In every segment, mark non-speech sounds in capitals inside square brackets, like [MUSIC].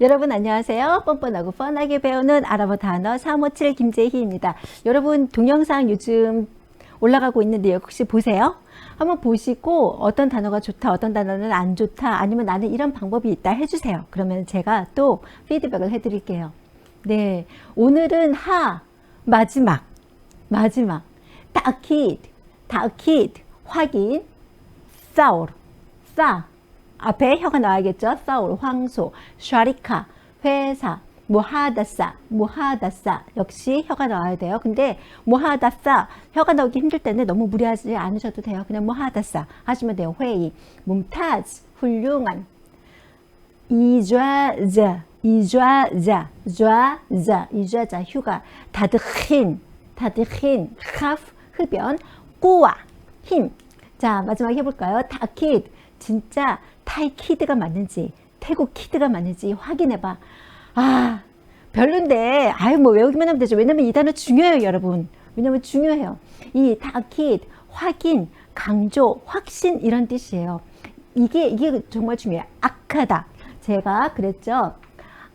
여러분 안녕하세요. 뻔뻔하고 뻔하게 배우는 아랍어 단어 357 김재희입니다. 여러분 동영상 요즘 올라가고 있는데 혹시 보세요? 한번 보시고 어떤 단어가 좋다, 어떤 단어는 안 좋다, 아니면 나는 이런 방법이 있다 해주세요. 그러면 제가 또 피드백을 해드릴게요. 네, 오늘은 하 마지막 마지막 타키드 타키드 확인 사울 싸 앞에 혀가 나와야겠죠. 사울 황소 샤리카 회사 무하다사 무하다사 역시 혀가 나와야 돼요. 근데 무하다사 혀가 나오기 힘들 때는 너무 무리하지 않으셔도 돼요. 그냥 무하다사 하시면 돼요. 회의 뭄타즈 훌륭한 이좌자 이좌자 좌자 이좌자 휴가 다드힌 다드힌 카프 흡연 꾸와 힘. 자 마지막 해볼까요? 타키드 진짜 타이 키드가 맞는지 태국 키드가 맞는지 확인해봐. 아 별론데 아유 뭐 외우기만 하면 되죠. 왜냐면 이 단어 중요해요 여러분. 왜냐면 중요해요. 이 타키드 확인 강조 확신 이런 뜻이에요. 이게 이게 정말 중요해요. 악하다. 제가 그랬죠.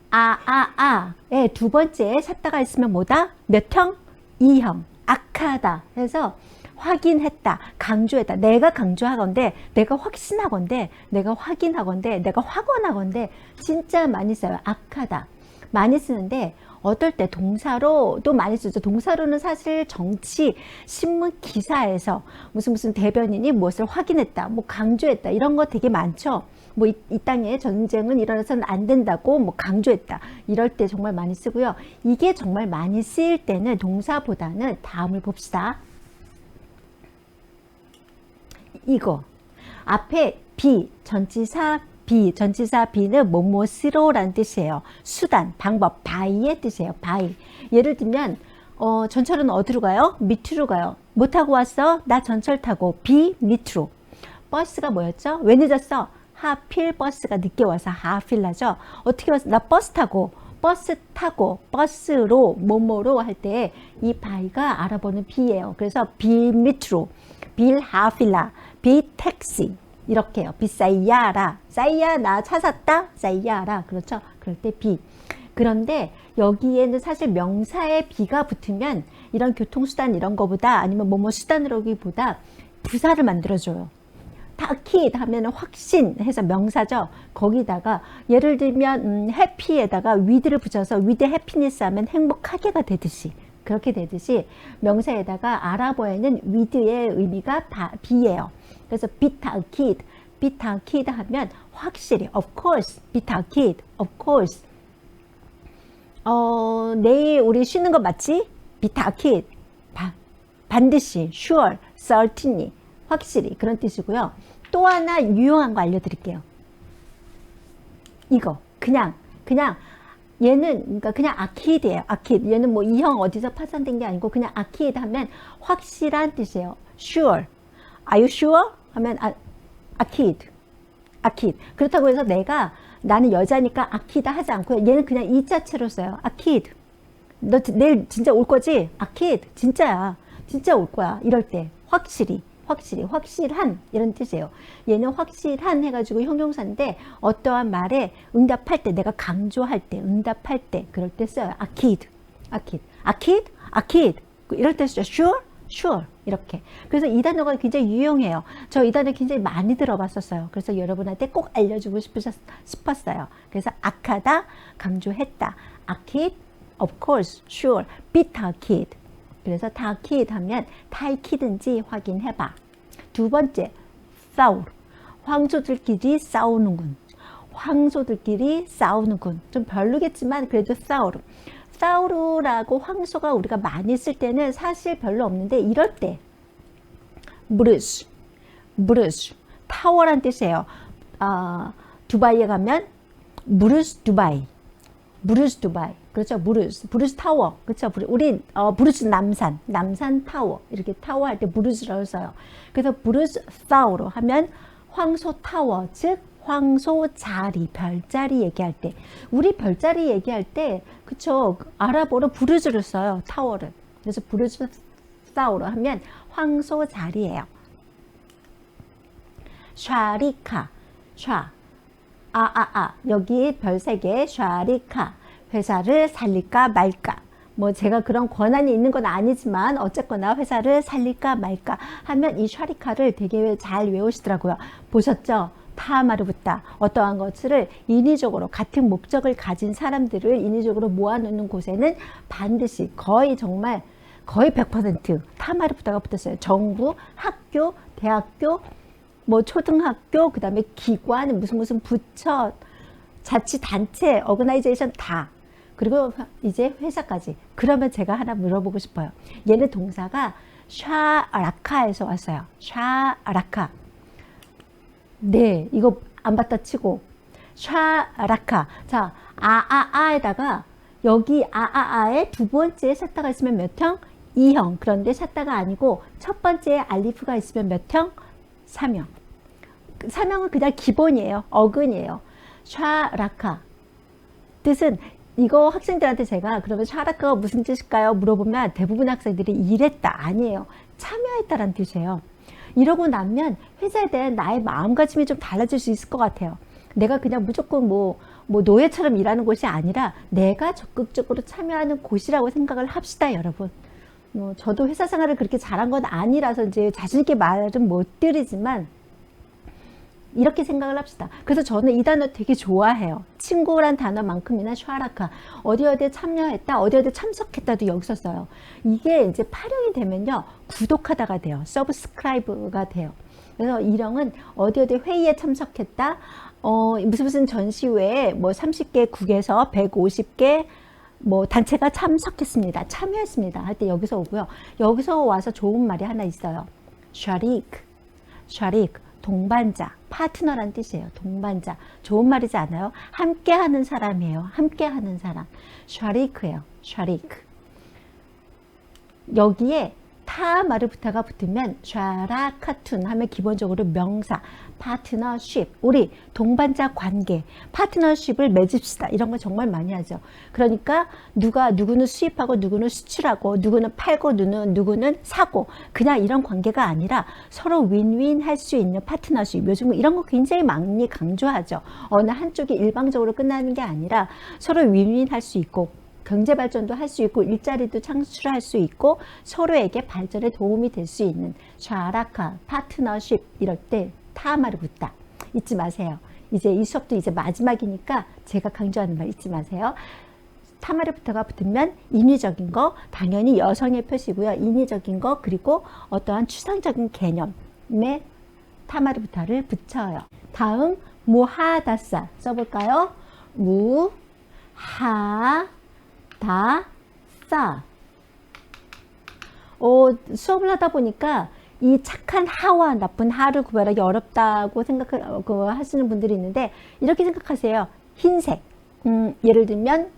아, 아, 아. 예, 두 번째 샀다가 있으면 뭐다? 몇 형? 이형. 악하다. 그래서 확인했다. 강조했다. 내가 강조하건데, 내가 확신하건데, 내가 확인하건데, 내가 확언하건데, 진짜 많이 써요. 악하다. 많이 쓰는데, 어떨 때 동사로도 많이 쓰죠. 동사로는 사실 정치, 신문 기사에서 무슨 무슨 대변인이 무엇을 확인했다, 뭐 강조했다, 이런 거 되게 많죠. 뭐이 땅에 전쟁은 일어나서는 안 된다고 뭐 강조했다. 이럴 때 정말 많이 쓰고요. 이게 정말 많이 쓰일 때는 동사보다는 다음을 봅시다. 이거 앞에 비 전치사 비 전치사 비는 뭐뭐스로라는 뜻이에요. 수단 방법 바이의 뜻이에요. 바이 예를 들면 어, 전철은 어디로 가요? 밑으로 가요. 뭐 타고 왔어? 나 전철 타고 비 밑으로 버스가 뭐였죠? 왜 늦었어? 하필 버스가 늦게 와서 하필 나죠. 어떻게 왔어? 나 버스 타고 버스 타고 버스로 뭐뭐로 할 때 이 바이가 알아보는 비예요. 그래서 비 밑으로 빌 하필라 비 택시 이렇게요. 비싸이야라 싸이야 나 차 샀다 싸이야라 그렇죠. 그럴 때 비. 그런데 여기에는 사실 명사에 비가 붙으면 이런 교통수단 이런 거보다 아니면 뭐뭐 수단으로기보다 부사를 만들어줘요. 타키드 하면 확신 해서 명사죠. 거기다가 예를 들면 음, 해피에다가 위드를 붙여서 위드 해피니스 하면 행복하게가 되듯이 그렇게 되듯이 명사에다가 아랍어에는 위드의 의미가 바, 비예요. 그래서 비타키드 비타키드 하면 확실히 of course 비타키드 of course 어, 내일 우리 쉬는 거 맞지? 비타키드 반드시 sure certainly 확실히 그런 뜻이고요. 또 하나 유용한 거 알려드릴게요. 이거 그냥 그냥 얘는 그러니까 그냥 아키드예요. 아키드. 얘는 뭐 이형 어디서 파산된 게 아니고 그냥 아키드 하면 확실한 뜻이에요. sure. Are you sure? 하면 아, 아키드. 아키드. 그렇다고 해서 내가 나는 여자니까 아키다 하지 않고요. 얘는 그냥 이 자체로 써요. 아키드. 너 내일 진짜 올 거지? 아키드. 진짜야. 진짜 올 거야. 이럴 때 확실히. 확실히 확실한 이런 뜻이에요. 얘는 확실한 해가지고 형용사인데 어떠한 말에 응답할 때 내가 강조할 때 응답할 때 그럴 때 써요. 아키드, 아키드, 아키드, 아키드 이럴 때 쓰죠. sure, sure 이렇게. 그래서 이 단어가 굉장히 유용해요. 저 이 단어 굉장히 많이 들어봤었어요. 그래서 여러분한테 꼭 알려주고 싶으셨, 싶었어요. 그래서 악하다, 강조했다. 아키드, of course, sure, 비타키드. 그래서 타키드 하면 타이 키든지 확인해봐. 두 번째, 싸울. 황소들끼리 싸우는군. 황소들끼리 싸우는군. 좀 별로겠지만 그래도 싸우 루. 싸우루라고 황소가 우리가 많이 쓸 때는 사실 별로 없는데 이럴 때 브루스, 브루스, 타워란 뜻이에요. 아, 두바이에 가면 브루스 두바이, 브루스 두바이. 그렇죠. 브루스, 브루스 타워. 그렇죠. 우리 어, 브루스 남산, 남산 타워. 이렇게 타워 할 때 브루스라고 써요. 그래서 브루스 타워로 하면 황소 타워, 즉 황소 자리, 별자리 얘기할 때, 우리 별자리 얘기할 때, 그쵸. 아랍어로 브루즈를 써요. 타워를. 그래서 브루즈 타워로 하면 황소 자리예요. 샤리카, 샤. 아아아 여기 별 세 개 샤리카 회사를 살릴까 말까 뭐 제가 그런 권한이 있는 건 아니지만 어쨌거나 회사를 살릴까 말까 하면 이 샤리카를 되게 잘 외우시더라고요. 보셨죠? 타마르부타 어떠한 것을 인위적으로 같은 목적을 가진 사람들을 인위적으로 모아놓는 곳에는 반드시 거의 정말 거의 100% 타마르부타가 붙었어요. 정부, 학교, 대학교, 뭐 초등학교, 그 다음에 기관, 무슨 무슨 부처, 자치단체, 어그나이제이션 다. 그리고 이제 회사까지. 그러면 제가 하나 물어보고 싶어요. 얘는 동사가 샤라카에서 왔어요. 샤라카. 네, 이거 안 받다 치고. 샤라카. 자, 아아아에다가 여기 아아아에 두 번째 샷다가 있으면 몇 형? 2형. 그런데 샷다가 아니고 첫 번째 알리프가 있으면 몇 형? 3형. 사명은 그냥 기본이에요. 어근이에요. 샤라카. 뜻은 이거 학생들한테 제가 그러면 샤라카가 무슨 뜻일까요? 물어보면 대부분 학생들이 이랬다 아니에요. 참여했다라는 뜻이에요. 이러고 나면 회사에 대한 나의 마음가짐이 좀 달라질 수 있을 것 같아요. 내가 그냥 무조건 뭐, 뭐 노예처럼 일하는 곳이 아니라 내가 적극적으로 참여하는 곳이라고 생각을 합시다, 여러분. 뭐 저도 회사 생활을 그렇게 잘한 건 아니라서 이제 자신있게 말은 못 드리지만 이렇게 생각을 합시다. 그래서 저는 이 단어 되게 좋아해요. 친구란 단어만큼이나 슈아라카 어디 어디에 참여했다, 어디 어디에 참석했다도 여기서 써요. 이게 이제 파령이 되면요 구독하다가 돼요. 서브스크라이브가 돼요. 그래서 이령은 어디 어디 회의에 참석했다, 어 무슨 무슨 전시회에 뭐 30개 국에서 150개 뭐 단체가 참석했습니다. 참여했습니다. 할 때 여기서 오고요. 여기서 와서 좋은 말이 하나 있어요. 샤리크, 샤리크, 동반자, 파트너란 뜻이에요. 동반자. 좋은 말이지 않아요? 함께 하는 사람이에요. 함께 하는 사람. 샤리크예요. 샤리크. 여기에 타 마르부타가 붙으면 샤라 카툰 하면 기본적으로 명사, 파트너십, 우리 동반자 관계, 파트너십을 맺읍시다. 이런 거 정말 많이 하죠. 그러니까 누가 누구는 수입하고 누구는 수출하고 누구는 팔고 누구는 누구는 사고 그냥 이런 관계가 아니라 서로 윈윈 할 수 있는 파트너십. 요즘 이런 거 굉장히 많이 강조하죠. 어느 한쪽이 일방적으로 끝나는 게 아니라 서로 윈윈 할 수 있고 경제 발전도 할 수 있고 일자리도 창출할 수 있고 서로에게 발전에 도움이 될 수 있는 샤라카 파트너십 이럴 때 타마를 붙다 잊지 마세요. 이제 이 수업도 이제 마지막이니까 제가 강조하는 말 잊지 마세요. 타마르부터가 붙으면 인위적인 거 당연히 여성의 표시고요. 인위적인 거 그리고 어떠한 추상적인 개념에 타마르부터를 붙여요. 다음 무하다사 써볼까요? 무하 다, 싸. 어, 수업을 하다 보니까 이 착한 하와 나쁜 하를 구별하기 어렵다고 생각하시는 분들이 있는데 이렇게 생각하세요. 흰색. 음, 예를 들면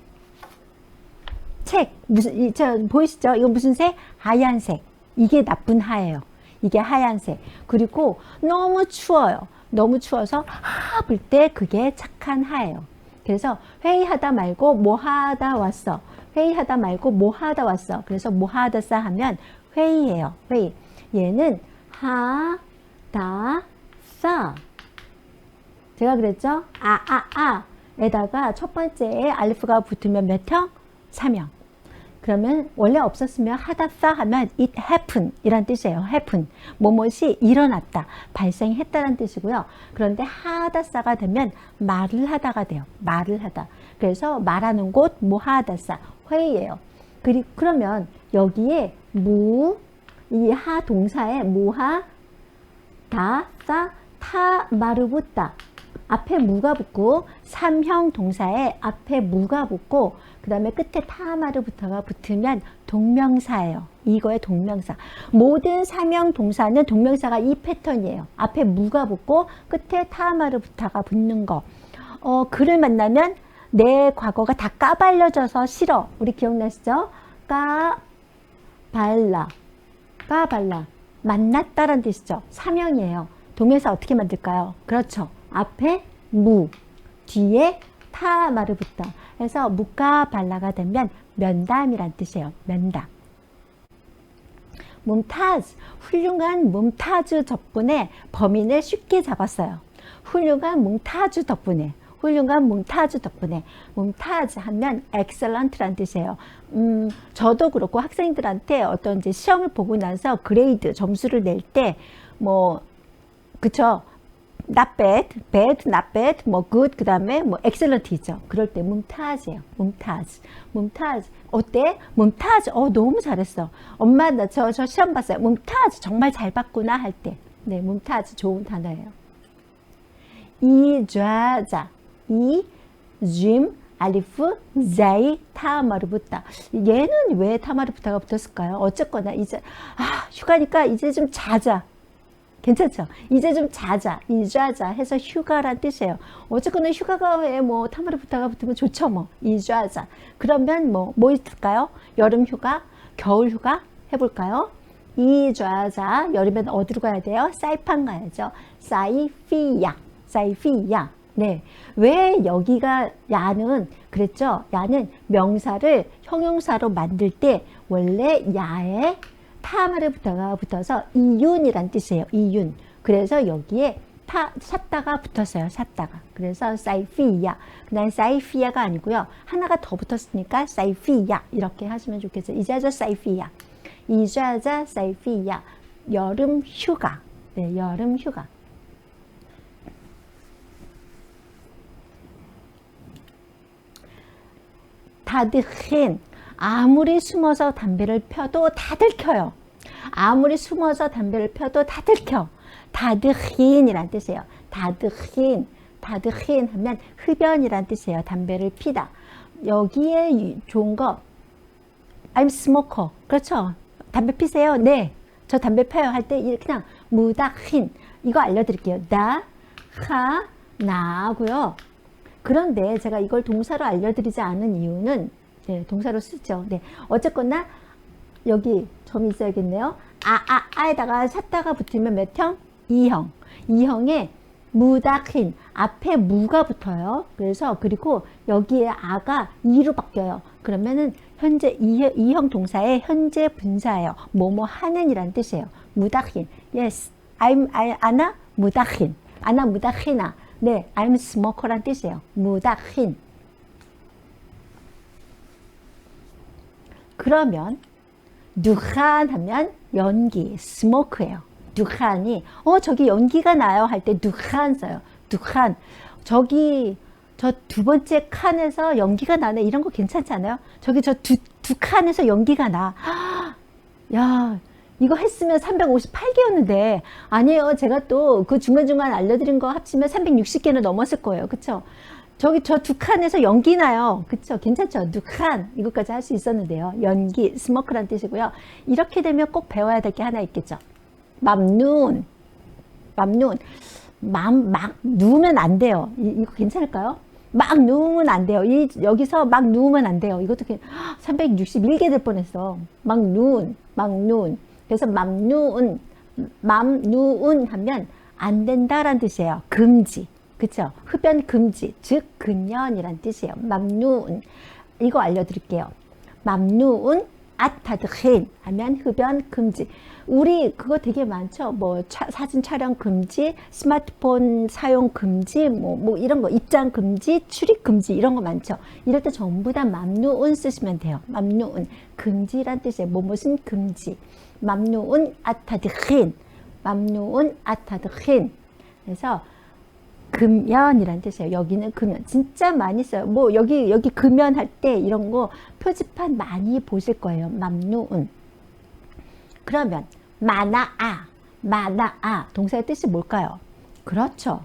책 무슨 이, 저 보이시죠? 이거 무슨 색? 하얀색. 이게 나쁜 하예요. 이게 하얀색. 그리고 너무 추워요. 너무 추워서 하 불 때 그게 착한 하예요. 그래서 회의하다 말고 뭐 하다 왔어. 회의하다 말고 뭐 하다 왔어. 그래서 뭐 하다 싸 하면 회의예요. 회의. 얘는 하다 싸. 제가 그랬죠? 아, 아, 아. 에다가 첫 번째에 알프가 붙으면 몇 형? 3형. 그러면 원래 없었으면 하다 싸 하면 it happen 이란 뜻이에요. happen. 뭐뭇이 일어났다. 발생했다는 뜻이고요. 그런데 하다 싸가 되면 말을 하다가 돼요. 말을 하다. 그래서 말하는 곳뭐 하다 싸. 회의예요. 그리, 그러면 여기에 무, 이 하 동사에 무하, 다, 싸, 타, 마르 붙다. 앞에 무가 붙고 삼형 동사에 앞에 무가 붙고 그 다음에 끝에 타마르부터가 붙으면 동명사예요. 이거의 동명사. 모든 삼형 동사는 동명사가 이 패턴이에요. 앞에 무가 붙고 끝에 타마르부터가 붙는 거. 어, 그를 만나면 내 과거가 다 까발려져서 싫어. 우리 기억나시죠? 까발라. 까발라. 만났다란 뜻이죠. 사명이에요. 동명사 어떻게 만들까요? 그렇죠. 앞에 무, 뒤에 타 말을 붙다. 해서 무가 발라가 되면 면담이란 뜻이에요. 면담. 뭄타즈, 훌륭한 뭄타즈 덕분에 범인을 쉽게 잡았어요. 훌륭한 뭉타주 덕분에 훌륭한 뭉타즈 덕분에 뭉타즈 하면 excellent란 뜻이에요. 음, 저도 그렇고 학생들한테 어떤 이제 시험을 보고 나서 그레이드 점수를 낼 때 뭐 그쵸 not bad, bad, not bad, 뭐 good, 그 다음에 뭐 excellent이죠. 그럴 때 뭉타즈예요. 뭉타즈. 뭉타즈. 어때? 뭉타즈. 어, 너무 잘했어. 엄마, 나 저, 저 시험 봤어요. 뭉타즈. 정말 잘 봤구나 할 때. 네, 뭉타즈 좋은 단어예요. 이좌자. 이, 짐, 알리프, 자이, 타마르부타. 얘는 왜 타마르부타가 붙었을까요? 어쨌거나 이제, 아, 휴가니까 이제 좀 자자. 괜찮죠? 이제 좀 자자, 이자자 해서 휴가란 뜻이에요. 어쨌거나 휴가가 뭐 타마르 부타가 붙으면 좋죠, 뭐 이자자. 그러면 뭐 뭐 있을까요? 여름 휴가, 겨울 휴가 해볼까요? 이자자 여름엔 어디로 가야 돼요? 사이판 가야죠. 사이피야, 사이피야. 네, 왜 여기가 야는 그랬죠? 야는 명사를 형용사로 만들 때 원래 야에 타마르부터가 붙어서 이윤이란 뜻이에요. 이윤. 그래서 여기에 타 샀다가 붙었어요. 샀다가. 그래서 사이피야. 그다음 사이피야가 아니고요. 하나가 더 붙었으니까 사이피야 이렇게 하시면 좋겠어요. 이자자 사이피야. 이자자 사이피야. 여름 휴가. 네, 여름 휴가. 다드힌 아무리 숨어서 담배를 펴도 다 들 켜요. 아무리 숨어서 담배를 펴도 다 들 켜. 다드힌이란 뜻이에요. 다드힌, 다드힌 하면 흡연이란 뜻이에요. 담배를 피다. 여기에 좋은 거 I'm smoker. 그렇죠? 담배 피세요? 네. 저 담배 펴요 할 때 그냥 무닥힌 이거 알려드릴게요. 다, 하, 나고요. 그런데 제가 이걸 동사로 알려드리지 않은 이유는 네, 동사로 쓰죠. 네. 어쨌거나 여기 점이 있어야겠네요. 아, 아, 아에다가 샀다가 붙으면 몇 형? 2형. 2형에 무닥힌 앞에 무가 붙어요. 그래서 그리고 여기에 아가 2로 바뀌어요. 그러면은 현재 2, 형 동사의 현재 분사예요. 뭐뭐 하는 이란 뜻이에요. 무닥힌. Yes. I'm, I, 아나 무닥힌. 아나 무닥히나. 네, I'm smoker란 뜻이에요. 무닥힌. 그러면 누칸 하면 연기, 스모크예요. 누칸이 어 저기 연기가 나요 할때 누칸 써요. 누칸 저기 저 두 번째 칸에서 연기가 나네 이런 거 괜찮지 않아요? 저기 저 두 두 칸에서 연기가 나. [GASPS] 야 이거 했으면 358개였는데 아니에요. 제가 또 그 중간중간 알려드린 거 합치면 360개는 넘었을 거예요. 그쵸? 저기 저 두 칸에서 연기 나요. 그쵸? 괜찮죠? 두 칸. 이것까지 할 수 있었는데요. 연기, 스모크란 뜻이고요. 이렇게 되면 꼭 배워야 될 게 하나 있겠죠. 맘눈. 맘눈. 맘, 막 누우면 안 돼요. 이, 이거 괜찮을까요? 막 누우면 안 돼요. 이, 여기서 막 누우면 안 돼요. 이것도 361개 될 뻔했어. 막 누운, 막 누운. 그래서 맘 누운, 맘 누운 하면 안 된다란 뜻이에요. 금지. 그쵸? 흡연 금지, 즉 금연이란 뜻이에요. 맘누운. 이거 알려드릴게요. 맘누운 아타드힌 하면 흡연 금지. 우리 그거 되게 많죠. 뭐 차, 사진 촬영 금지, 스마트폰 사용 금지, 뭐, 뭐 이런 거 입장 금지, 출입 금지 이런 거 많죠. 이럴 때 전부 다 맘누운 쓰시면 돼요. 맘누운 금지란 뜻이에요. 뭐 무슨 금지. 맘누운 아타드힌, 맘누운 아타드힌. 그래서 금연이란 뜻이에요. 여기는 금연. 진짜 많이 써요. 뭐 여기 여기 금연 할 때 이런 거 표지판 많이 보실 거예요. 맘누운. 그러면 마나아, 마나아 동사의 뜻이 뭘까요? 그렇죠.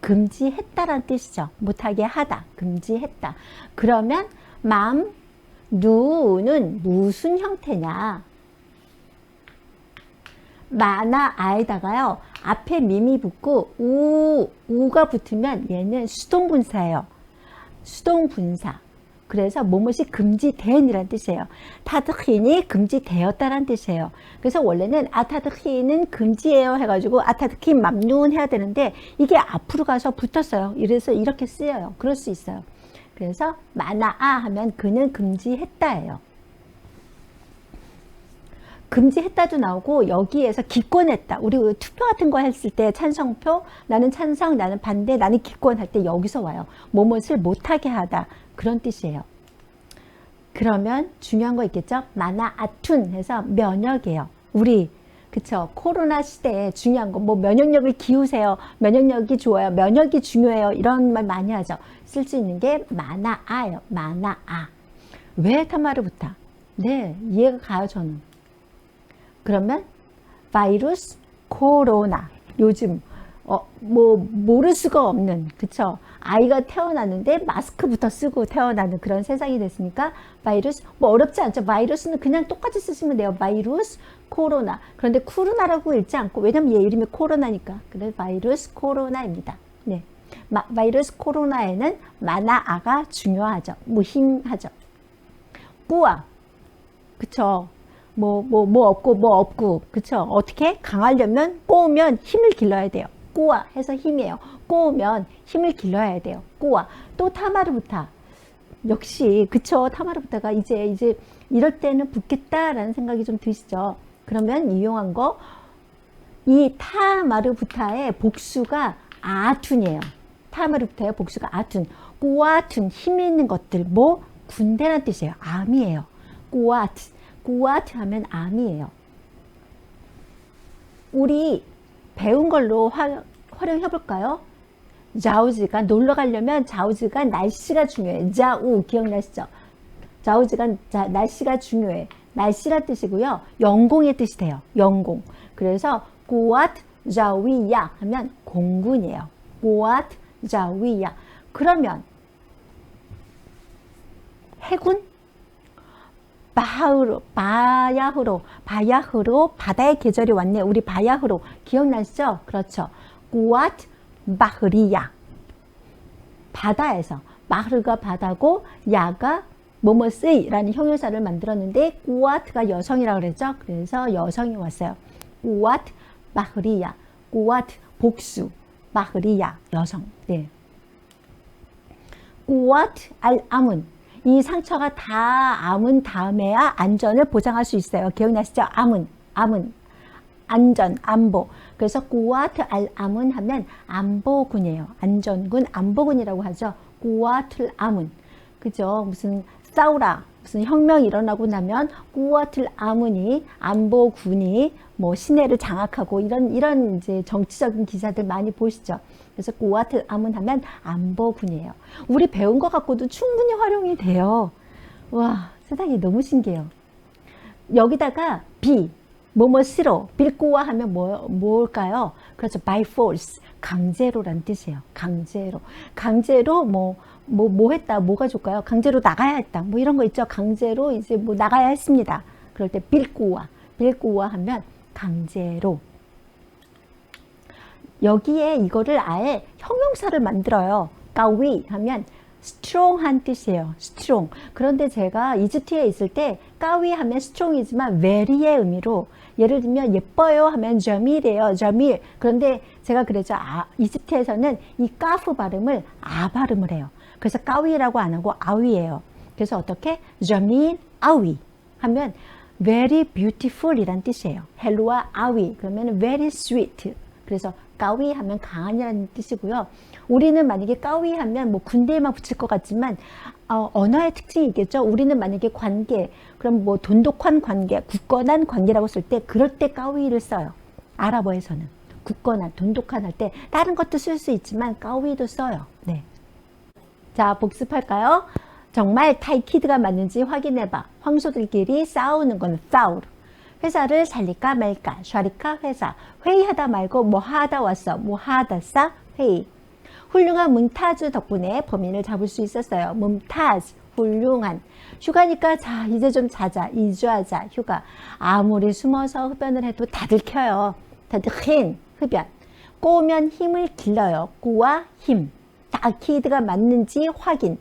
금지했다란 뜻이죠. 못하게 하다, 금지했다. 그러면 맘, 누는 무슨 형태냐? 마나 아에다가요 앞에 미미 붙고 우 우가 붙으면 얘는 수동분사예요. 수동분사. 그래서 뭐뭇이 금지된이란 뜻이에요. 타드힌이 금지되었다란 뜻이에요. 그래서 원래는 아타드힌은 금지예요 해가지고 아타드힌 맘눈 해야 되는데 이게 앞으로 가서 붙었어요. 이래서 이렇게 쓰여요. 그럴 수 있어요. 그래서 마나아 하면 그는 금지했다예요. 금지했다도 나오고 여기에서 기권했다. 우리 투표 같은 거 했을 때 찬성표 나는 찬성 나는 반대 나는 기권할 때 여기서 와요. 뭐뭇을 못하게 하다 그런 뜻이에요. 그러면 중요한 거 있겠죠? 마나 아툰 해서 면역이에요. 우리 그쵸 코로나 시대에 중요한 거뭐 면역력을 기우세요. 면역력이 좋아요. 면역이 중요해요. 이런 말 많이 하죠. 쓸 수 있는 게 마나 아예요. 마나 아. 왜 타마르부타? 네 이해가 가요 저는. 그러면 바이러스 코로나. 요즘 어, 뭐 모를 수가 없는 그쵸? 아이가 태어났는데 마스크부터 쓰고 태어나는 그런 세상이 됐으니까 바이러스 뭐 어렵지 않죠. 바이러스는 그냥 똑같이 쓰시면 돼요. 바이러스 코로나. 그런데 코로나라고 읽지 않고 왜냐면 얘 이름이 코로나니까. 그래서 바이러스 코로나입니다. 네. 마, 바이러스 코로나에는 마나아가 중요하죠. 무힘하죠. 꾸아. 그쵸 뭐, 뭐, 뭐 없고, 뭐 없고, 그쵸? 어떻게? 강하려면, 꼬우면 힘을 길러야 돼요. 꼬아 해서 힘이에요. 꼬우면 힘을 길러야 돼요. 꼬아. 또 타마르부타. 역시, 그쵸? 타마르부타가 이제, 이제, 이럴 때는 붙겠다라는 생각이 좀 드시죠? 그러면 이용한 거, 이 타마르부타의 복수가 아툰이에요. 타마르부타의 복수가 아툰. 꼬아툰, 힘 있는 것들, 뭐? 군대란 뜻이에요. 암이에요. 꼬아툰. 구아트 하면 암이에요. 우리 배운 걸로 화, 활용해 볼까요? 자우즈가 놀러 가려면 자우즈가 날씨가 중요해. 자우 기억나시죠? 자우즈가 자, 날씨가 중요해. 날씨란 뜻이고요. 영공의 뜻이 돼요. 영공. 그래서 구아트 자위야 하면 공군이에요. 구아트 자위야. 그러면 해군 바하으로, 바야흐로, 바야흐로 바다의 계절이 왔네. 우리 바야흐로 기억나시죠? 그렇죠. 구아트 바흐리야. 바다에서 마흐르가 바다고 야가 뭐뭐쓰이라는 형용사를 만들었는데 구아트가 여성이라고 그랬죠. 그래서 여성이 왔어요. 구아트 바흐리야. 구아트 복수. 바흐리야 여성. 네. 구아트 알 아문 이 상처가 다 아문 다음에야 안전을 보장할 수 있어요. 기억나시죠? 아문, 아문, 안전, 안보. 그래서 알 아문 하면 안보군이에요. 안전군, 안보군이라고 하죠. 구와틀 아문. 그죠? 무슨 싸우라, 무슨 혁명이 일어나고 나면 구와틀 아문이 안보군이 뭐 시내를 장악하고 이런 이런 이제 정치적인 기사들 많이 보시죠. 그래서 고아트 암은 하면 안보군이에요. 우리 배운 것 갖고도 충분히 활용이 돼요. 와 세상이 너무 신기해요. 여기다가 비 뭐뭐스로 빌고와 하면 뭐, 뭘까요? 그렇죠. by force 강제로란 뜻이에요. 강제로 강제로 뭐 뭐, 뭐 했다, 뭐가 좋을까요? 강제로 나가야 했다, 뭐 이런 거 있죠. 강제로 이제 뭐 나가야 했습니다. 그럴 때 빌고와, 빌고와 하면 강제로. 여기에 이거를 아예 형용사를 만들어요. 까위 하면 strong한 뜻이에요. strong. 그런데 제가 이집트에 있을 때 까위 하면 strong이지만 very의 의미로 예를 들면 예뻐요 하면 저밀이에요. 저밀. 그런데 제가 그래서 아, 이집트에서는 이 까프 발음을 아 발음을 해요. 그래서 까위라고 안 하고 아위예요. 그래서 어떻게 저밀 아위 하면 very beautiful 이란 뜻이에요. 헬로와 아위 그러면 very sweet. 그래서 까위 하면 강한이라는 뜻이고요. 우리는 만약에 까위 하면 뭐 군대에만 붙일 것 같지만 어, 언어의 특징이 있겠죠. 우리는 만약에 관계, 그럼 뭐 돈독한 관계, 굳건한 관계라고 쓸 때 그럴 때 까위를 써요. 아랍어에서는 굳건한, 돈독한 할 때 다른 것도 쓸 수 있지만 까위도 써요. 네. 자, 복습할까요? 정말 타이키드가 맞는지 확인해봐. 황소들끼리 싸우는 건 싸우르. 회사를 살릴까 말까. 샤리카 회사. 회의하다 말고 뭐 하다 왔어. 뭐 하다 싸 회의. 훌륭한 문타즈 덕분에 범인을 잡을 수 있었어요. 문타즈. 훌륭한. 휴가니까 자 이제 좀 자자. 이주하자. 휴가. 아무리 숨어서 흡연을 해도 다 들켜요. 다들 힌 흡연. 꼬면 힘을 길러요. 꾸와 힘. 다 키드가 맞는지 확인.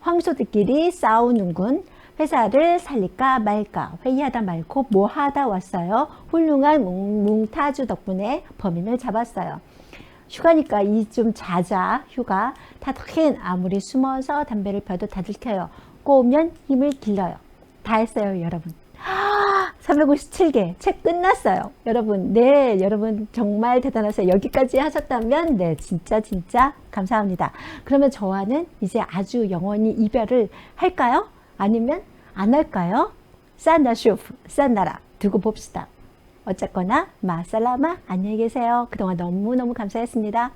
황소들끼리 싸우는군. 회사를 살릴까 말까 회의하다 말고 뭐 하다 왔어요. 훌륭한 뭉타주 덕분에 범인을 잡았어요. 휴가니까 이 좀 자자 휴가 다들 아무리 숨어서 담배를 펴도 다 들켜요. 꼬우면 힘을 길러요. 다 했어요 여러분. [GASPS] 357개 책 끝났어요. 여러분, 네, 여러분 정말 대단하세요. 여기까지 하셨다면, 네, 진짜, 진짜 감사합니다. 그러면 저와는 이제 아주 영원히 이별을 할까요? 아니면 안 할까요? 산다 슈프, 산다라. 두고 봅시다. 어쨌거나, 마살라마, 안녕히 계세요. 그동안 너무너무 감사했습니다.